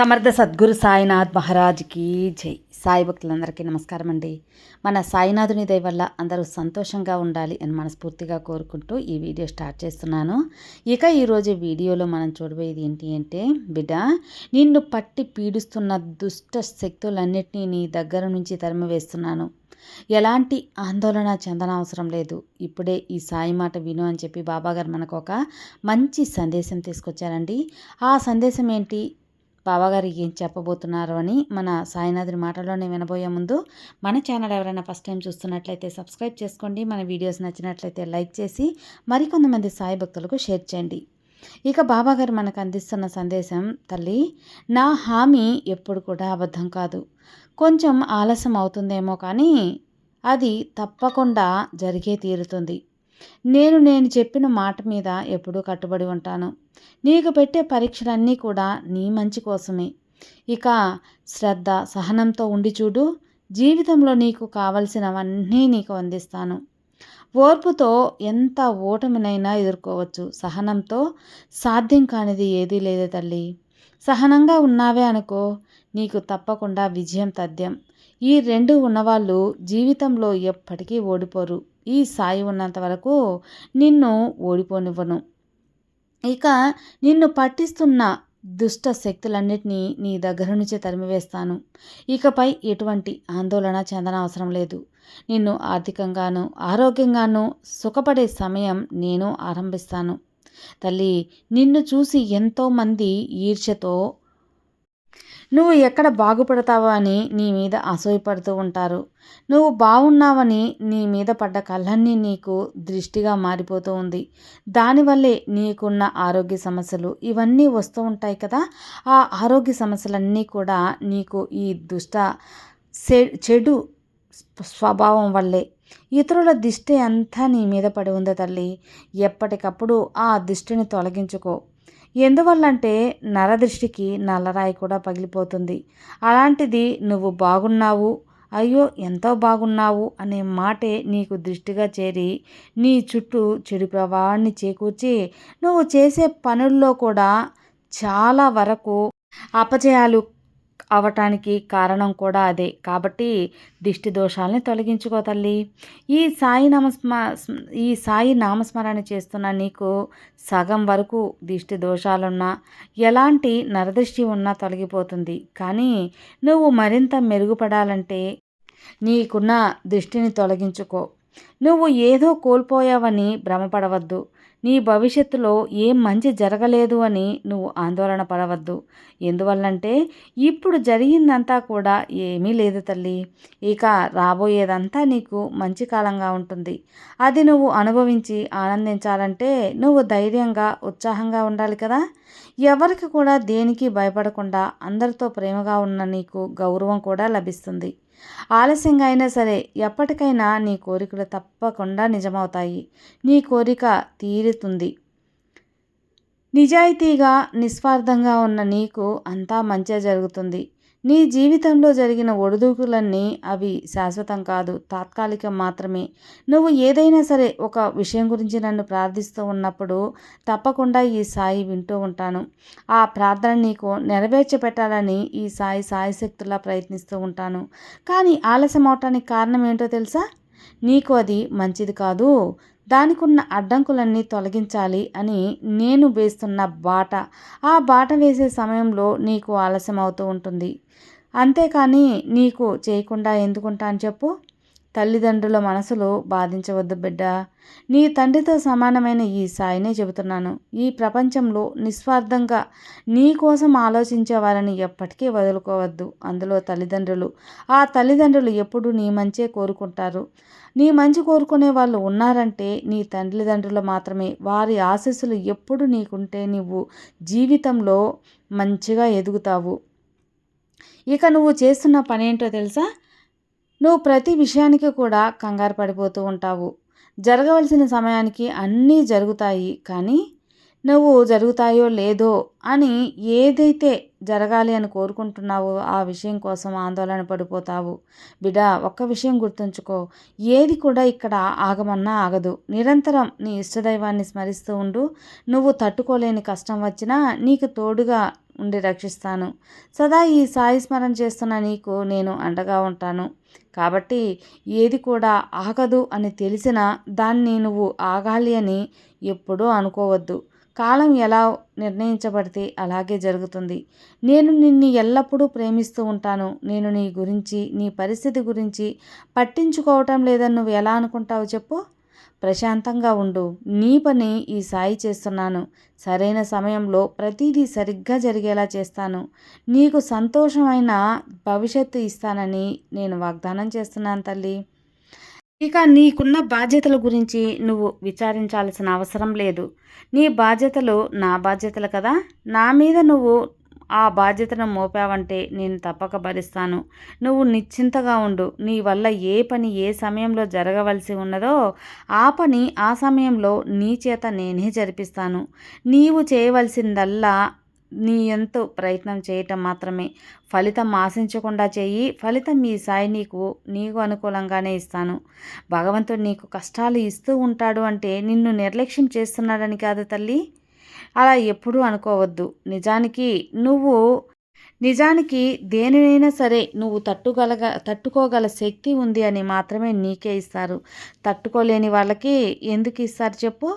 సమర్థ సద్గురు సాయినాథ్ మహారాజ్కి జై. సాయి భక్తులందరికీ నమస్కారం అండి మన సాయినాథుని దయ వల్ల అందరూ సంతోషంగా ఉండాలి అని మనస్ఫూర్తిగా కోరుకుంటూ ఈ వీడియో స్టార్ట్ చేస్తున్నాను. ఇక ఈరోజు వీడియోలో మనం చూడబోయేది ఏంటి అంటే బిడ్డ నిన్ను పట్టి పీడిస్తున్న దుష్ట శక్తులన్నిటినీ నీ దగ్గర నుంచి తరిమివేస్తున్నాను. ఎలాంటి ఆందోళన చెందనవసరం లేదు. ఇప్పుడే ఈ సాయి మాట విను అని చెప్పి బాబాగారు మనకు ఒక మంచి సందేశం తీసుకొచ్చారండి. ఆ సందేశం ఏంటి? బాబాగారు ఏం చెప్పబోతున్నారు అని మన సాయినాథుని మాటల్లోనే వినబోయే ముందు మన ఛానల్ ఎవరైనా ఫస్ట్ టైం చూస్తున్నట్లయితే సబ్స్క్రైబ్ చేసుకోండి. మన వీడియోస్ నచ్చినట్లయితే లైక్ చేసి మరికొంతమంది సాయి భక్తులకు షేర్ చేయండి. ఇక బాబాగారు మనకు అందిస్తున్న సందేశం తల్లి నా హామీ ఎప్పుడు కూడా అబద్ధం కాదు. కొంచెం ఆలస్యం అవుతుందేమో కానీ అది తప్పకుండా జరిగే తీరుతుంది. నేను నేను చెప్పిన మాట మీద ఎప్పుడూ కట్టుబడి ఉంటాను. నీకు పెట్టే పరీక్షలన్నీ కూడా నీ మంచి కోసమే. ఇక శ్రద్ధ సహనంతో ఉండి చూడు. జీవితంలో నీకు కావలసినవన్నీ నీకు అందిస్తాను. ఓర్పుతో ఎంత ఓటమినైనా ఎదుర్కోవచ్చు. సహనంతో సాధ్యం కానిది ఏదీ లేదు తల్లి. సహనంగా ఉన్నావే అనుకో నీకు తప్పకుండా విజయం తథ్యం. ఈ రెండు ఉన్నవాళ్ళు జీవితంలో ఎప్పటికీ ఓడిపోరు. ఈ సాయి ఉన్నంత వరకు నిన్ను ఓడిపోనివ్వను. ఇక నిన్ను పట్టిస్తున్న దుష్ట శక్తులన్నిటినీ నీ దగ్గర నుంచి తరిమివేస్తాను. ఇకపై ఎటువంటి ఆందోళన చెందనవసరం లేదు. నిన్ను ఆర్థికంగాను ఆరోగ్యంగాను సుఖపడే సమయం నేను ఆరంభిస్తాను. తల్లి నిన్ను చూసి ఎంతోమంది ఈర్ష్యతో నువ్వు ఎక్కడ బాగుపడతావో అని నీ మీద అసూయపడుతూ ఉంటారు. నువ్వు బాగున్నావని నీ మీద పడ్డ కళ్ళన్నీ నీకు దృష్టిగా మారిపోతూ ఉంది. దానివల్లే నీకున్న ఆరోగ్య సమస్యలు ఇవన్నీ వస్తూ ఉంటాయి కదా. ఆ ఆరోగ్య సమస్యలన్నీ కూడా నీకు ఈ దుష్ట చెడు స్వభావం వల్లే. ఇతరుల దిష్టి అంతా నీ మీద పడి ఉందా తల్లి. ఎప్పటికప్పుడు ఆ దిష్టిని తొలగించుకో. ఎందువల్లంటే నరదృష్టికి నల్లరాయి కూడా పగిలిపోతుంది. అలాంటిది నువ్వు బాగున్నావు అయ్యో ఎంతో బాగున్నావు అనే మాటే నీకు దృష్టిగా చేరి నీ చుట్టూ చెడు ప్రభావాన్ని చేకూర్చి నువ్వు చేసే పనుల్లో కూడా చాలా వరకు అపజయాలు అవటానికి కారణం కూడా అదే. కాబట్టి దిష్టి దోషాలని తొలగించుకో తల్లి. ఈ సాయి నామస్మ ఈ సాయి నామస్మరణ చేస్తున్న నీకు సగం వరకు దిష్టి దోషాలున్నా ఎలాంటి నరదృష్టి ఉన్నా తొలగిపోతుంది. కానీ నువ్వు మరింత మెరుగుపడాలంటే నీకున్న దృష్టిని తొలగించుకో. నువ్వు ఏదో కోల్పోయావని భ్రమపడవద్దు. నీ భవిష్యత్తులో ఏం మంచి జరగలేదు అని నువ్వు ఆందోళన పడవద్దు. ఎందువల్లంటే ఇప్పుడు జరిగిందంతా కూడా ఏమీ లేదు తల్లి. ఇక రాబోయేదంతా నీకు మంచి కాలంగా ఉంటుంది. అది నువ్వు అనుభవించి ఆనందించాలంటే నువ్వు ధైర్యంగా ఉత్సాహంగా ఉండాలి కదా. ఎవరికి కూడా దేనికి భయపడకుండా అందరితో ప్రేమగా ఉన్న నీకు గౌరవం కూడా లభిస్తుంది. ఆలస్యంగా అయినా సరే ఎప్పటికైనా నీ కోరికలు తప్పకుండా నిజమవుతాయి. నీ కోరిక తీరుతుంది. నిజాయితీగా నిస్వార్థంగా ఉన్న నీకు అంతా మంచిగా జరుగుతుంది. నీ జీవితంలో జరిగిన ఒడిదుడుకులన్నీ అవి శాశ్వతం కాదు తాత్కాలికం మాత్రమే. నువ్వు ఏదైనా సరే ఒక విషయం గురించి నన్ను ప్రార్థిస్తూ ఉన్నప్పుడు తప్పకుండా ఈ సాయి వింటూ ఉంటాను. ఆ ప్రార్థన నీకు నెరవేర్చపెట్టాలని ఈ సాయి సాయిశక్తులా ప్రయత్నిస్తూ ఉంటాను. కానీ ఆలస్యం అవటానికి కారణం ఏంటో తెలుసా? నీకు అది మంచిది కాదు. దానికి ఉన్న అడ్డంకులన్నీ తొలగించాలి అని నేను వేస్తున్న బాట. ఆ బాట వేసే సమయంలో నీకు ఆలస్యం అవుతూ ఉంటుంది. అంతేకాని నీకు చేయకుండా ఎందుకుంటా అని చెప్పు. తల్లిదండ్రుల మనసులో బాధించవద్దు బిడ్డ. నీ తండ్రితో సమానమైన ఈ సాయినే చెబుతున్నాను. ఈ ప్రపంచంలో నిస్వార్థంగా నీ కోసం ఆలోచించే వారిని ఎప్పటికీ వదులుకోవద్దు. అందులో తల్లిదండ్రులు ఆ తల్లిదండ్రులు ఎప్పుడు నీ మంచే కోరుకుంటారు. నీ మంచి కోరుకునే వాళ్ళు ఉన్నారంటే నీ తల్లిదండ్రులు మాత్రమే. వారి ఆశస్సులు ఎప్పుడు నీకుంటే నువ్వు జీవితంలో మంచిగా ఎదుగుతావు. ఇక నువ్వు చేస్తున్న పని ఏంటో తెలుసా? నువ్వు ప్రతి విషయానికి కూడా కంగారు పడిపోతూ ఉంటావు. జరగవలసిన సమయానికి అన్నీ జరుగుతాయి. కానీ నువ్వు జరుగుతాయో లేదో అని ఏదైతే జరగాలి అని కోరుకుంటున్నావో ఆ విషయం కోసం ఆందోళన పడిపోతావు. బిడా ఒక్క విషయం గుర్తుంచుకో. ఏది కూడా ఇక్కడ ఆగమన్నా ఆగదు. నిరంతరం నీ ఇష్టదైవాన్ని స్మరిస్తూ ఉండు. నువ్వు తట్టుకోలేని కష్టం వచ్చినా నీకు తోడుగా ఉండి రక్షిస్తాను. సదా ఈ సాయి స్మరణ చేస్తున్న నీకు నేను అండగా ఉంటాను. కాబట్టి ఏది కూడా ఆగదు అని తెలిసినా దాన్ని నువ్వు ఆగాలి అని ఎప్పుడూ అనుకోవద్దు. కాలం ఎలా నిర్ణయించబడితే అలాగే జరుగుతుంది. నేను నిన్ను ఎల్లప్పుడూ ప్రేమిస్తూ ఉంటాను. నేను నీ గురించి నీ పరిస్థితి గురించి పట్టించుకోవటం లేదని నువ్వు ఎలా అనుకుంటావు చెప్పు. ప్రశాంతంగా ఉండు. నీ పని ఈ సాయి చేస్తున్నాను. సరైన సమయంలో ప్రతిదీ సరిగ్గా జరిగేలా చేస్తాను. నీకు సంతోషమైన భవిష్యత్తు ఇస్తానని నేను వాగ్దానం చేస్తున్నాను తల్లి. ఇక నీకున్న బాధ్యతల గురించి నువ్వు విచారించాల్సిన అవసరం లేదు. నీ బాధ్యతలు నా బాధ్యతలు కదా. నా మీద నువ్వు ఆ బాధ్యతను మోపావంటే నేను తప్పక భరిస్తాను. నువ్వు నిశ్చింతగా ఉండు. నీ వల్ల ఏ పని ఏ సమయంలో జరగవలసి ఉన్నదో ఆ పని ఆ సమయంలో నీ చేత నేనే జరిపిస్తాను. నీవు చేయవలసిందల్లా నీ ఎంతో ప్రయత్నం చేయటం మాత్రమే. ఫలితం ఆశించకుండా చేయి. ఫలితం మీ సాయి నీకు నీకు అనుకూలంగానే ఇస్తాను. భగవంతుడు నీకు కష్టాలు ఇస్తూ ఉంటాడు అంటే నిన్ను నిర్లక్ష్యం చేస్తున్నాడని కాదు తల్లి. అలా ఎప్పుడూ అనుకోవద్దు. నిజానికి నువ్వు నిజానికి దేనినైనా సరే నువ్వు తట్టుగలగ తట్టుకోగల శక్తి ఉంది అని మాత్రమే నీకే ఇస్తారు. తట్టుకోలేని వాళ్ళకి ఎందుకు ఇస్తారు చెప్పు?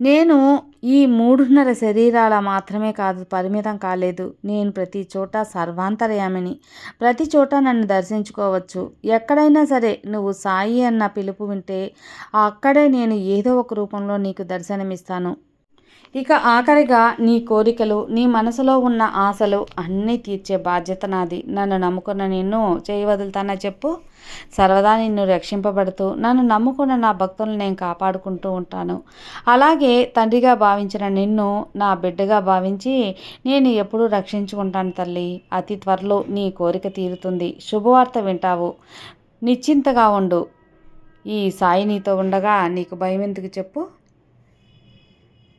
నేను ఈ మూడున్నర శరీరాల మాత్రమే కాదు పరిమితం కాలేదు. నేను ప్రతి చోట సర్వాంతర్యామిని. ప్రతి చోట నన్ను దర్శించుకోవచ్చు. ఎక్కడైనా సరే నువ్వు సాయి అన్న పిలుపు వింటే అక్కడే నేను ఏదో ఒక రూపంలో నీకు దర్శనమిస్తాను. ఇక ఆఖరిగా నీ కోరికలు నీ మనసులో ఉన్న ఆశలు అన్నీ తీర్చే బాధ్యత నాది. నన్ను నమ్ముకున్న నిన్ను చేయవదులుతానా చెప్పు. సర్వదా నిన్ను రక్షింపబడుతూ నన్ను నమ్ముకున్న నా భక్తులను నేను కాపాడుకుంటూ ఉంటాను. అలాగే తండ్రిగా భావించిన నిన్ను నా బిడ్డగా భావించి నేను ఎప్పుడూ రక్షించుకుంటాను తల్లి. అతి త్వరలో నీ కోరిక తీరుతుంది. శుభవార్త వింటావు. నిశ్చింతగా ఉండు. ఈ సాయి నీతో ఉండగా నీకు భయం ఎందుకు చెప్పు?